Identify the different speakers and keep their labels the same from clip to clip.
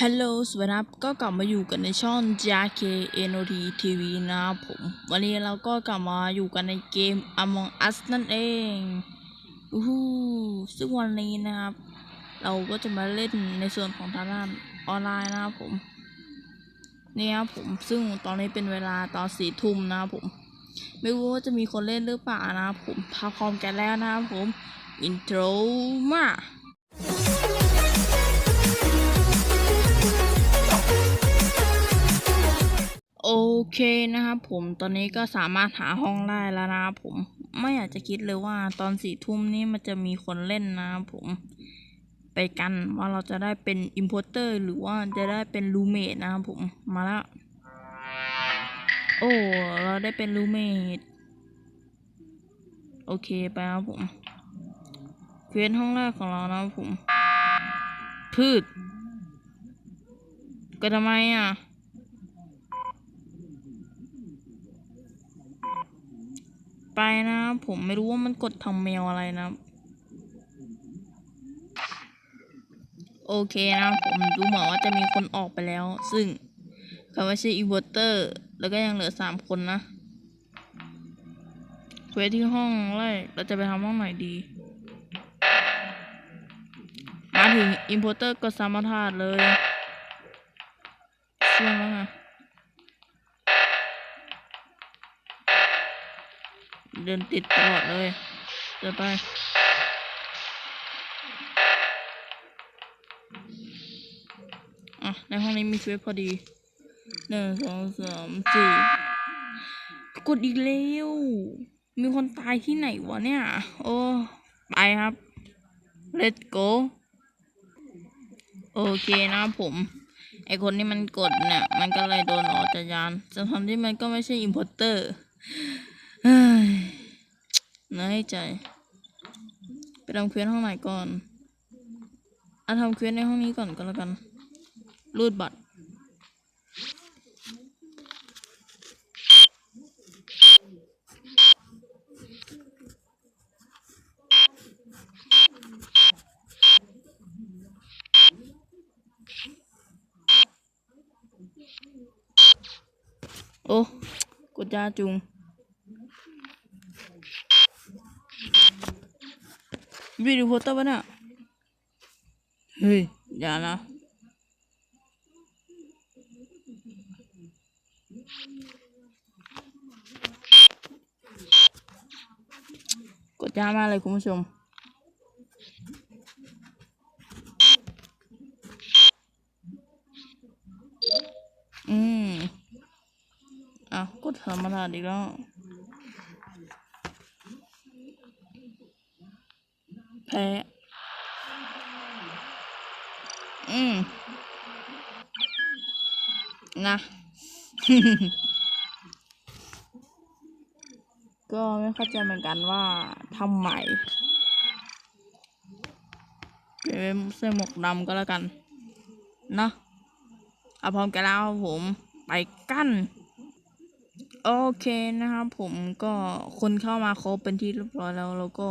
Speaker 1: ฮัลโหลสวัสดีครับ ก็กลับมาอยู่กันในช่อง JK NOT TV นะครับผม วันนี้เราก็กลับมาอยู่กันในเกม Among Us นั่นเองอู้หูซึ่งวันนี้นะครับ เราก็จะมาเล่นในส่วนของทางด้านออนไลน์นะครับผม นี่ครับผม ซึ่งตอนนี้เป็นเวลาตอนสี่ทุ่มนะครับผม ไม่รู้ว่าจะมีคนเล่นหรือเปล่านะครับผมพาพร้อมกันแล้วนะครับผม อินโทรมา เคนะครับผมตอนนี้ก็สามารถหาห้องได้แล้วนะครับผมไม่อยากจะคิดเลยว่าตอนสี่ทุ่มนี้มันจะมีคนเล่นนะครับผมไปกันว่าเราจะได้เป็นอิมพอร์เตอร์หรือว่าจะได้เป็นรูเมทนะครับผมมาแล้ว โอ้เราได้เป็นรูเมทโอเคไปครับผมเควสห้องแรกของเรานะครับผม พืชก็ทำไมอะ ไปนะ ผมไม่รู้ว่ามันกดทำเมลอะไรนะ โอเคนะ ผมดูเหมือนว่าจะมีคนออกไปแล้ว ซึ่งเขาไม่ใช่อีเวอร์เตอร์ แล้วก็ยังเหลือสามคนนะเควสที่ห้องแรกเราจะไปทำห้องไหนดี มาถึงอิ p พรเตอร์ก็สามารถาเลยเชื่อแล้วไง เดินติดตลอดเลยเดินไปอะในห้องนี้มีเฟซพอดีหนึ่งสองสามสี่กดอีกแล้วมีคนตายที่ไหนวะเนี่ย โอ้ ไปครับ let's go โอเคนะผม ไอคนที่มันกดเนี่ย มันก็เลยโดนออกจากยานทั้งๆที่มันก็ไม่ใช่อิ p พอร์เตอร์ เฮ้ยน้ใจ ไปทำเควสห้องไหนก่อนอะทำเควสในห้องนี้ก่อนก็แล้วกัน รูดบัตร โอ้ กดยาจุง วิดีโอตัวปะเนี่ยเฮ้ย อย่านะกดยามาเลยคุณผู้ชมอืมอะกดธรรมดาดีกแล้ว พ้ อืม นะก็ไม่เข้าใจเหมือนกันว่าทำไมเป็นเสื้อหมวกดำก็แล้วกัน เนาะเอาพร้อมกันแล้วผมไปกั้น โอเคนะครับผมก็คนเข้ามาครบเป็นที่เรียบร้อยแล้วแล้วก็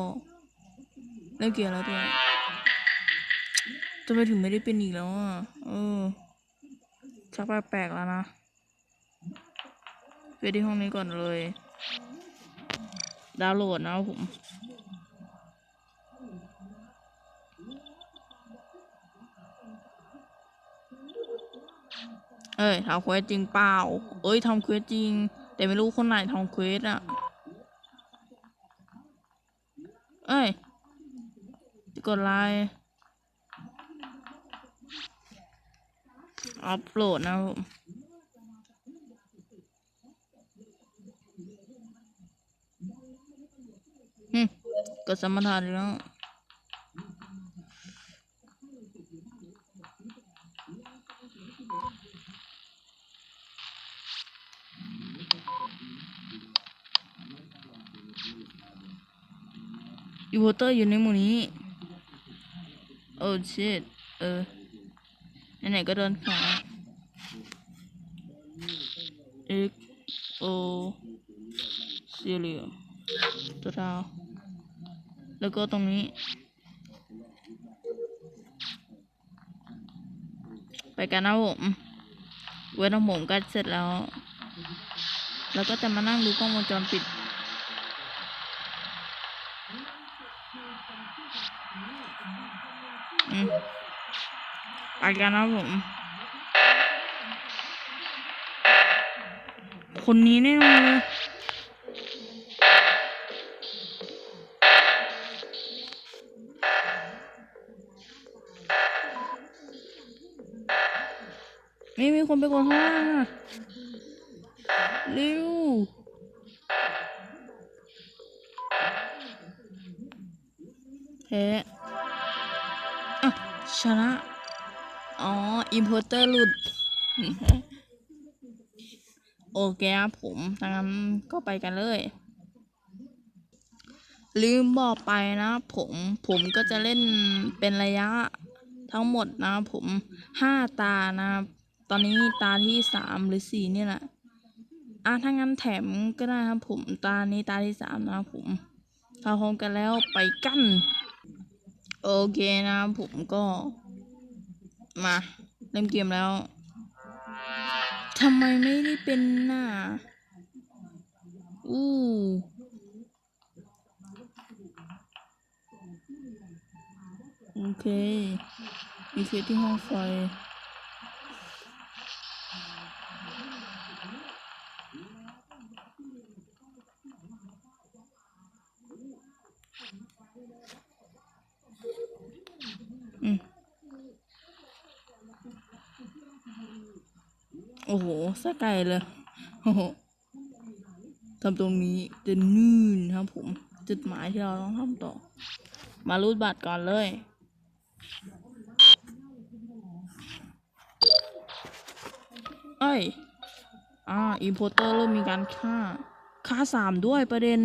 Speaker 1: เล่นเกียแล้วด้วยทำไมถึงไม่ได้เป็นอีกแล้วอะ เออชักแปลกๆแล้วนะไปที่ห้องนี้ก่อนเลย ดาวน์โหลดนะผมเอ้ยทำเควสจริงเปล่า เอ้ยทำเควสจริง แต่ไม่รู้คนไหนทำเควสอะเอ้ย กดไลน์อัพโหลดนะผมฮึกดสมรรถนแล้วอีโวเตอร์อยู่ในหมู่นี้ โอ้ชิตเออ ไหนๆก็โดนขา X O สี่เหลี่ยตัวเท้าแล้วก็ตรงนี้ ไปกันนะผมเวทของผมก็เสร็จแล้ว แล้วก็จะมานั่งดูกล้องวงจรปิด ไปกันนะผม คนนี้แน่นอนเลยไม่มีคนไปกดข้างล่าเร็วแพ้อะชนะ อ๋ออิมพอร์เตอร์หลุด โอเคครับผมดังนั้นก็ไปกันเลย ลืมบอกไปนะผม ผมก็จะเล่นเป็นระยะทั้งหมดนะผมห้าตานะ ตอนนี้ตาที่สามหรือสี่นี่แหละอะถ้างั้นแถมก็ได้ครับผมตานี้ตาที่สามนะผมถ้าพร้อมกันแล้วไปกัน โอเคนะผมก็ มาเริ่มเกมแล้วทำไมไม่ได้เป็นน่ะอู้โอเคมีเคสที่ห้องไฟ โอ้โหสกไก่เลยโอ้โหทำตรงนี้จะนื่นครับผม จุดหมายที่เราต้องทำต่อ มารูดบัตรก่อนเลย เอ้ย อ่าอินโพเตอร์เริ่มมีการฆ่า ฆ่าสามด้วยประเด็น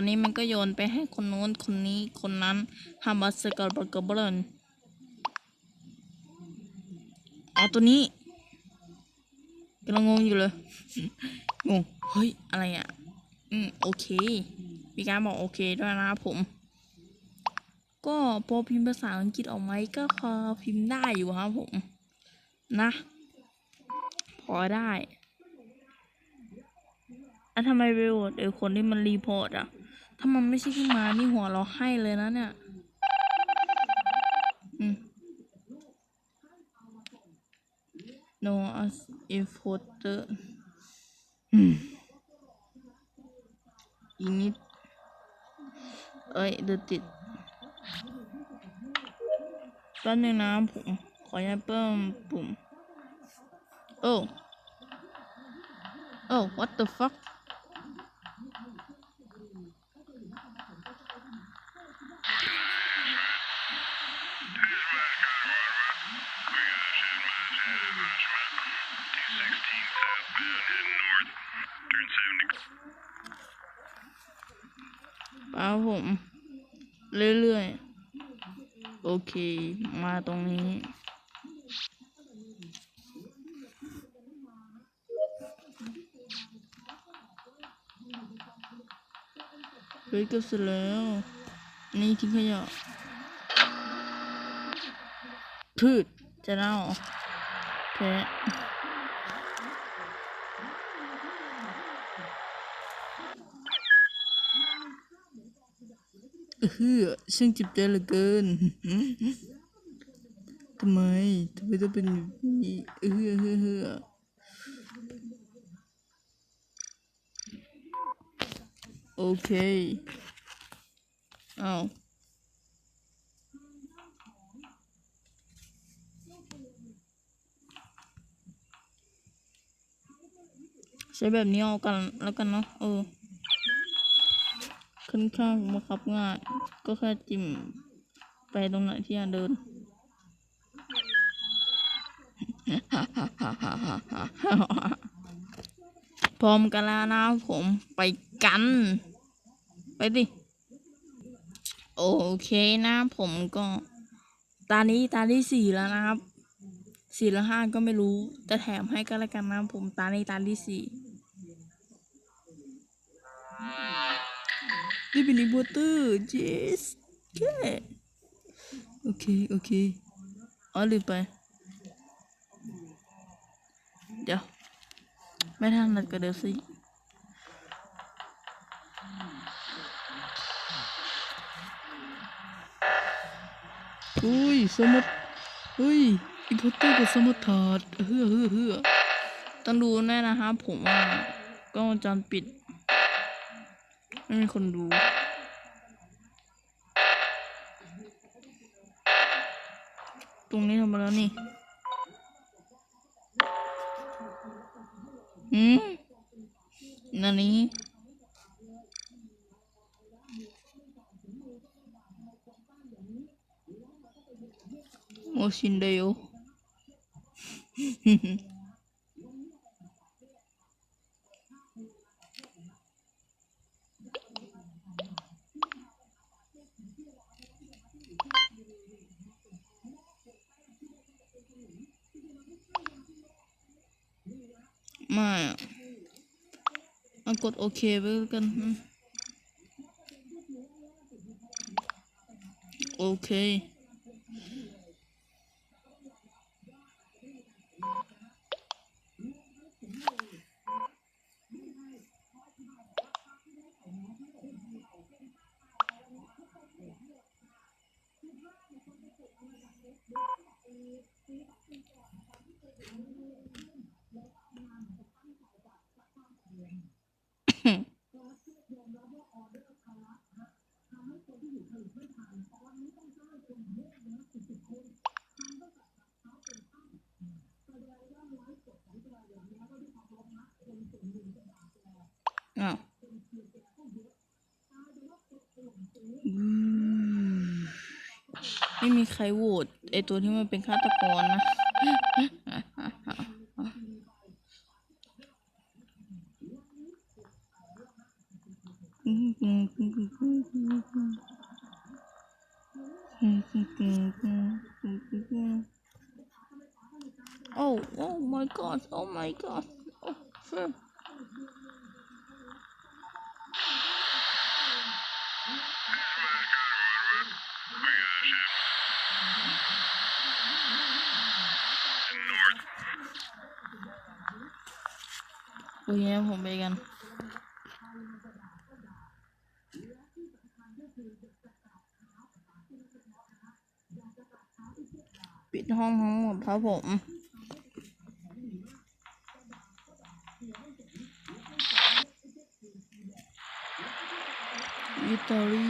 Speaker 1: อนนี้มันก็โยนไปให้คนโน้นคนนี้คนนั้นทำอัสกอร์บเกอร์เบรนเอาตัวนี้กำลังงงอยู่เลยงงเฮ้ยอะไรอะ อืมโอเคมีการบอกโอเคด้วยนะผม ก็พอพิมพ์ภาษาอังกฤษออกไหมก็พอพิมพ์ได้อยู่ครับผม นะ พอได้แล้วทำไมไปโหวตไอ้คนที่มันรีพอร์ตอะ ถ้ามันไม่ใช่ขึ้นมานี่หัวเราให้เลยนะเนี่ยอืม no as importer อืมอีนิด เอ้ยเดือดติดแป๊บนึงนะผมขออนุญาตเพิ่มปุ่มโอ้โอ้ what the fuck เปล่าผม เรื่อยๆ โอเค มาตรงนี้ เฮ้ยเกือบเสร็จแล้ว นี่ทิ้งขยะพืชจะเน่าแพ้ เออช่างจิบใจเหลือเกินทำไมทำไมต้องเป็นแบบนี้เออเฮ้อเฮ้อโอเคเอาว ช้แบบนี้เอากันแล้วกันเนาะเออค่อนข้างบังคับง่ายก็แค่จิ้มไปตรงไหนที่อยากเดินพร้อมกันแล้วนะผมไปกัน ไปดิโอเคนะผมก็ตานี้ตาที่สี่แล้วนะครับสี่แล้วห้าก็ไม่รู้แต่แถมให้ก็แล้วกันนะผมตาในตาที่สี่ ได้เป็นอีโบเตอร์ yes แค่โอเค โอเคอ๋อลืมไป เดี๋ยว ไม่ทันนัดก็เดี๋ยวสิอุ้ยสมุดเฮ้ยอีโพเตอร์กับสมุดถอดเฮือเฮือเฮือต้องดูแน่นะครับผมว่ากล้องวงจรปิด ไม่มีคนดูตรงนี้ทำมาแล้วนี่อืมนั่นนี้โมชินเดโย ไม่อะเอากดโอเคไปกันโอเค อ้าวอืม ไม่มีใครโหวตไอตัวที่มันเป็นฆาตกรนะ Oh, oh my god, oh my god. Oh, โอเคผมไปกันปิดห้องทั้งหมดครับผมอิตาลี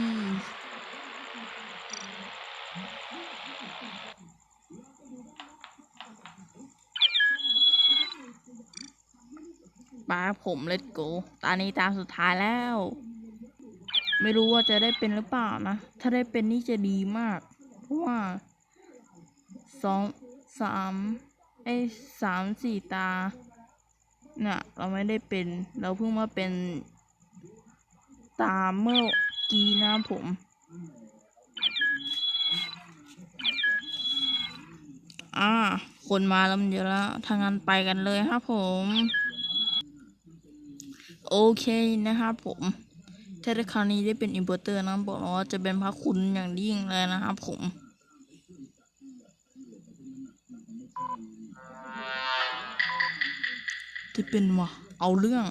Speaker 1: มาผมเลตโกตอนนี้ตามสุดท้ายแล้ว ไม่รู้ว่าจะได้เป็นหรือเปล่านะ ถ้าได้เป็นนี่จะดีมาก เพราะว่าสองสามไอ้สามสี่ตาเนี่ยเราไม่ได้เป็น เราเพิ่งมาเป็นตาเมื่อกี้นะผม อ่า คนมาแล้วเยอะแล้วทางนั้นไปกันเลยครับผม โอเคนะครับผมถ้าคราวนี้ได้เป็นอินเวอร์เตอร์นะบอกเลยว่าจะเป็นพระคุณอย่างยิ่งเลยนะครับผมที่เป็นวะเอาเรื่อง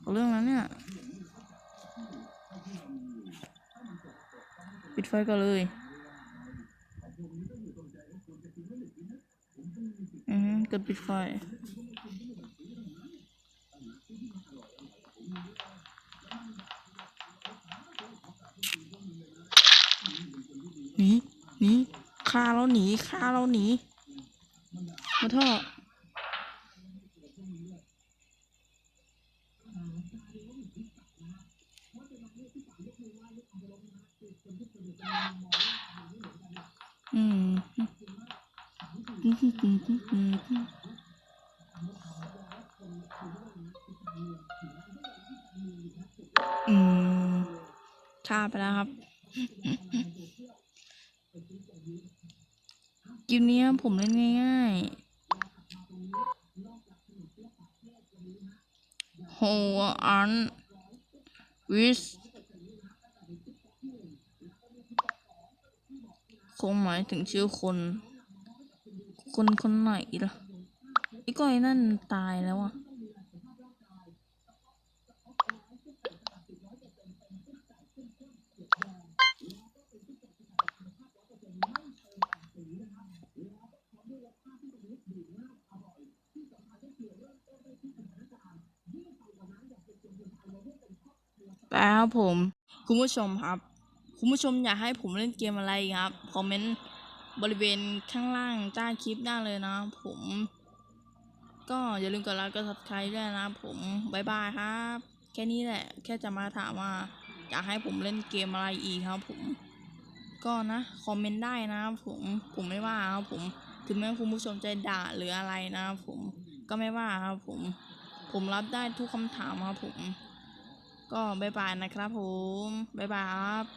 Speaker 1: เอาเรื่องแล้วเนี่ย ปิดไฟก็เลยอือฮึกดปิดไฟ หนีหนีฆ่าเรา หนีฆ่าเราหนีมาท่ออืมอืมฆ่าไปแล้วครับ เกมนี้ผมเล่นง่ายๆโฮอันวิสคงหมายถึงชื่อคน คนคนไหนล่ะไอ้ก้อยนั่นตายแล้วอะ ครับผมคุณผู้ชมครับ คุณผู้ชมอยากให้ผมเล่นเกมอะไรครับคอมเมนต์บริเวณข้างล่างใต้คลิปได้เลยนะผม ก็อย่าลืมกดไลค์กด subscribe ด้วยนะผมบายบายครับ แค่นี้แหละ แค่จะมาถามว่าอยากให้ผมเล่นเกมอะไรอีกครับ ผม ก็นะคอมเมนต์ได้นะครับผมผมไม่ว่าครับผมถึงแม้คุณผู้ชมจะด่าหรืออะไรนะครับผมก็ไม่ว่าครับผม ผมรับได้ทุกคำถามครับผม ก็บายบายนะครับผมบายบายครับ